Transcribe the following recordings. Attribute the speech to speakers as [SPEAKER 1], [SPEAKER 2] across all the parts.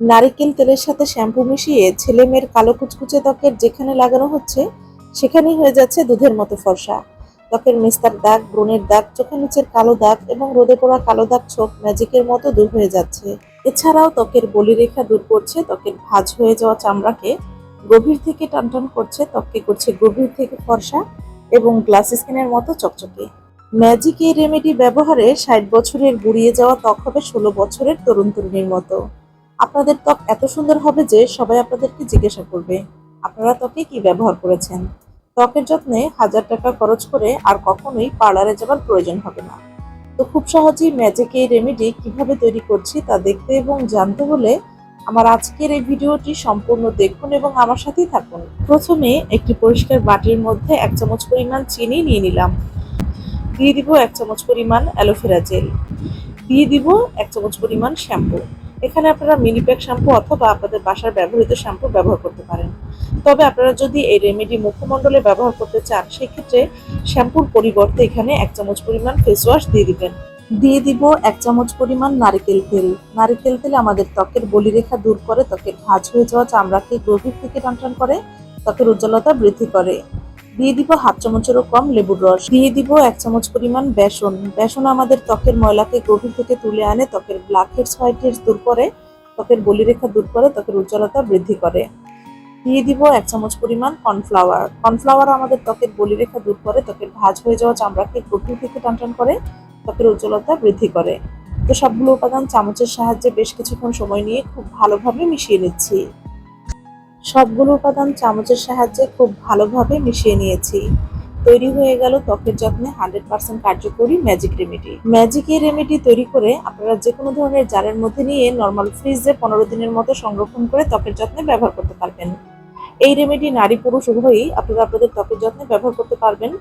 [SPEAKER 1] নারিকেল তেলের সাথে শ্যাম্পু মিশিয়ে ছেলে মেয়ের কালো কুচকুচে ত্বকের যেখানে লাগানো হচ্ছে, সেখানেই হয়ে যাচ্ছে দুধের মতো ফর্সা। ত্বকের মিস্তার দাগ, ব্রণের দাগ, চোখের নিচের কালো দাগ এবং রোদে পড়া কালো দাগ ছোপ ম্যাজিকের মতো দূর হয়ে যাচ্ছে। এছাড়াও ত্বকের বলিরেখা দূর করছে, ত্বকের ভাঁজ হয়ে যাওয়া চামড়াকে গভীর থেকে টানটান করছে, ত্বককে করছে গভীর থেকে ফর্সা এবং গ্লাস স্কিনের মতো চকচকে। ম্যাজিক এই রেমেডি ব্যবহারে ষাট বছরের গুড়িয়ে যাওয়া ত্বক হবে ষোলো বছরের তরুণ তরুণীর মতো। আপনাদের ত্বক এত সুন্দর হবে যে সবাই আপনাদেরকে জিজ্ঞাসা করবে, আপনারা ত্বকে কি ব্যবহার করেছেন? ত্বকের যত্নে হাজার টাকা খরচ করে আর কখনোই পার্লারে যাবার প্রয়োজন হবে না। তো খুব সহজেই ম্যাজিক এই রেমেডি কীভাবে তৈরি করছি তা দেখতে এবং জানতে হলে আমার আজকের এই ভিডিওটি সম্পূর্ণ দেখুন এবং আমার সাথেই থাকুন। প্রথমে একটি পরিষ্কার বাটির মধ্যে এক চামচ পরিমাণ চিনি নিয়ে নিলাম। দিয়ে দিব এক চামচ পরিমাণ অ্যালোভেরা জেল। দিয়ে দিব এক চামচ পরিমাণ শ্যাম্পু। এখানে আপনারা মিনি প্যাক শ্যাম্পু অথবা আপনাদের বাসার ব্যবহৃত শ্যাম্পু ব্যবহার করতে পারেন। তবে আপনারা যদি এই রেমেডি মুখমণ্ডলে ব্যবহার করতে চান, সেক্ষেত্রে শ্যাম্পুর পরিবর্তে এখানে এক চামচ পরিমাণ ফেস ওয়াশ দিয়ে দিবেন। দিয়ে দিব এক চামচ পরিমাণ নারকেল তেল। নারিকেল তেল আমাদের ত্বকের বলিরেখা দূর করে, ত্বকের ভাঁজ হয়ে যাওয়া চামড়াকে গভীর থেকে টানটান করে, ত্বকের উজ্জ্বলতা বৃদ্ধি করে। দিয়ে দিব হাফ চামচেরও কম লেবুর রস। দিয়ে দিব এক চামচ পরিমাণ বেসন। বেসন আমাদের ত্বকের ময়লাকে গভীর থেকে তুলে আনে, ত্বকের ব্ল্যাক হেডস, হোয়াইট হেডস দূর করে, ত্বকের বলিরেখা দূর করে, ত্বকের উজ্জ্বলতা বৃদ্ধি করে। দিয়ে দিব এক চামচ পরিমাণ কর্নফ্লাওয়ার। কর্নফ্লাওয়ার আমাদের ত্বকের বলিরেখা দূর করে, ত্বকের ভাঁজ হয়ে যাওয়া চামড়াকে গভীর থেকে টানটান করে, ত্বকের উজ্জ্বলতা বৃদ্ধি করে। তো সবগুলো উপাদান চামচের সাহায্যে বেশ কিছুক্ষণ সময় নিয়ে খুব ভালোভাবে মিশিয়ে নিচ্ছি। সবগুলো উপাদান চামচের সাহায্যে খুব ভালোভাবে মিশিয়ে নিয়েছি। তৈরি হয়ে গেল ত্বকের যত্নে হান্ড্রেড পার্সেন্ট কার্যকরী ম্যাজিক রেমেডি। ম্যাজিক এই রেমেডি তৈরি করে আপনারা যে কোনো ধরনের জারের মধ্যে নিয়ে নর্মাল ফ্রিজে পনেরো দিনের মতো সংরক্ষণ করে ত্বকের যত্নে ব্যবহার করতে পারবেন। এই রেমেডি নারী পুরুষ উভয়ই আপনারা আপনাদের ত্বকের যত্নে ব্যবহার করতে পারবেন।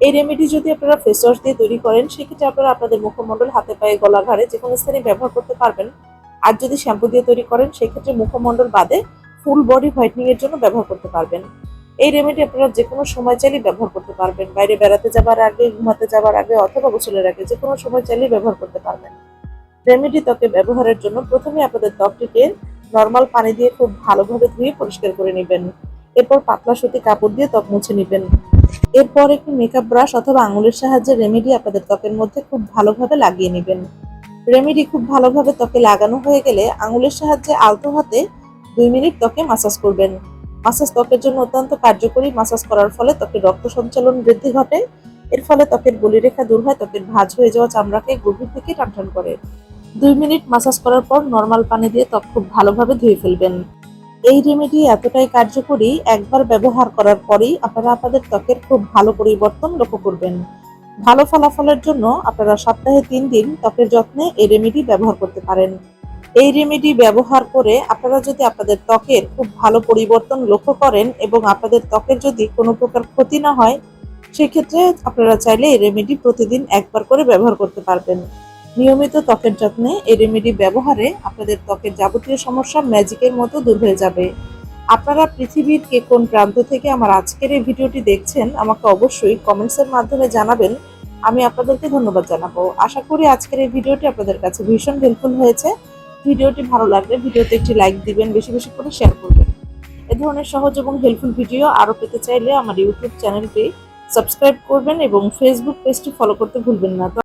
[SPEAKER 1] এই রেমেডি যদি আপনারা ফেস ওয়াশ দিয়ে তৈরি করেন, সেক্ষেত্রে আপনারা আপনাদের মুখমণ্ডল, হাতে পায়ে গলা ঘাড়ে যে কোনো স্থানে ব্যবহার করতে পারবেন। আর যদি শ্যাম্পু দিয়ে তৈরি করেন, সেক্ষেত্রে মুখমণ্ডল বাদে ফুল বডি হোয়াইটনিং এর জন্য ব্যবহার করতে পারবেন। এই রেমেডি আপনারা যে কোনো সময় চাইলেই ব্যবহার করতে পারবেন। বাইরে বেড়াতে যাবার আগে, ঘুমাতে যাবার আগে, অথবা গোসলের আগে যে কোনো সময় চাইলেই ব্যবহার করতে পারবেন। রেমেডি ত্বকে ব্যবহারের জন্য প্রথমে আপনাদের ত্বকটিকে নর্মাল পানি দিয়ে খুব ভালোভাবে ধুয়ে পরিষ্কার করে নেবেন। এরপর পাতলা সুতি কাপড় দিয়ে ত্বক মুছে নেবেন। এরপর একটি মেকআপ ব্রাশ অথবা আঙুলের সাহায্যে রেমেডি আপনাদের ত্বকের মধ্যে খুব ভালোভাবে লাগিয়ে নেবেন। রেমেডি খুব ভালোভাবে ত্বকে লাগানো হয়ে গেলে আঙুলের সাহায্যে আলতো হাতে দুই মিনিট ত্বকে মাসাজ করবেন। মাসাজ ত্বকের জন্য অত্যন্ত কার্যকরী মাসাজ করার ফলে ত্বকের রক্ত সঞ্চালন বৃদ্ধি ঘটে। এর ফলে ত্বকের বলিরেখা দূর হয়, ত্বকের ভাঁজ হয়ে যাওয়া চামড়াকে গভীর থেকে টানটান করে। দুই মিনিট মাসাজ করার পর নর্মাল পানি দিয়ে ত্বক খুব ভালোভাবে ধুয়ে ফেলবেন। এই রেমেডি এতটাই কার্যকরী, একবার ব্যবহার করার পরেই আপনারা আপনাদের ত্বকের খুব ভালো পরিবর্তন লক্ষ্য করবেন। ভালো ফলাফলের জন্য আপনারা সপ্তাহে তিন দিন ত্বকের যত্নে এই রেমেডি ব্যবহার করতে পারেন। এই রেমেডি ব্যবহার করে আপনারা যদি আপনাদের ত্বকের খুব ভালো পরিবর্তন লক্ষ্য করেন এবং আপনাদের ত্বকের যদি কোনো প্রকার ক্ষতি না হয়, সেক্ষেত্রে আপনারা চাইলে এই রেমেডি প্রতিদিন একবার করে ব্যবহার করতে পারবেন। নিয়মিত ত্বকের যত্নে এই রেমেডি ব্যবহারে আপনাদের ত্বকের যাবতীয় সমস্যা ম্যাজিকের মতো দূর হয়ে যাবে। আপনারা পৃথিবীর কে কোন প্রান্ত থেকে আমার আজকের এই ভিডিওটি দেখছেন, আমাকে অবশ্যই কমেন্টসের মাধ্যমে জানাবেন। আমি আপনাদেরকে ধন্যবাদ জানাব। আশা করি আজকের এই ভিডিওটি আপনাদের কাছে ভীষণ হেল্পফুল হয়েছে। ভিডিওটি ভালো লাগলে ভিডিওতে একটি লাইক দিবেন, বেশি বেশি করে শেয়ার করবেন। এ ধরনের সহজ এবং হেল্পফুল ভিডিও আরও পেতে চাইলে আমার ইউটিউব চ্যানেলটি সাবস্ক্রাইব করবেন এবং ফেসবুক পেজটি ফলো করতে ভুলবেন না।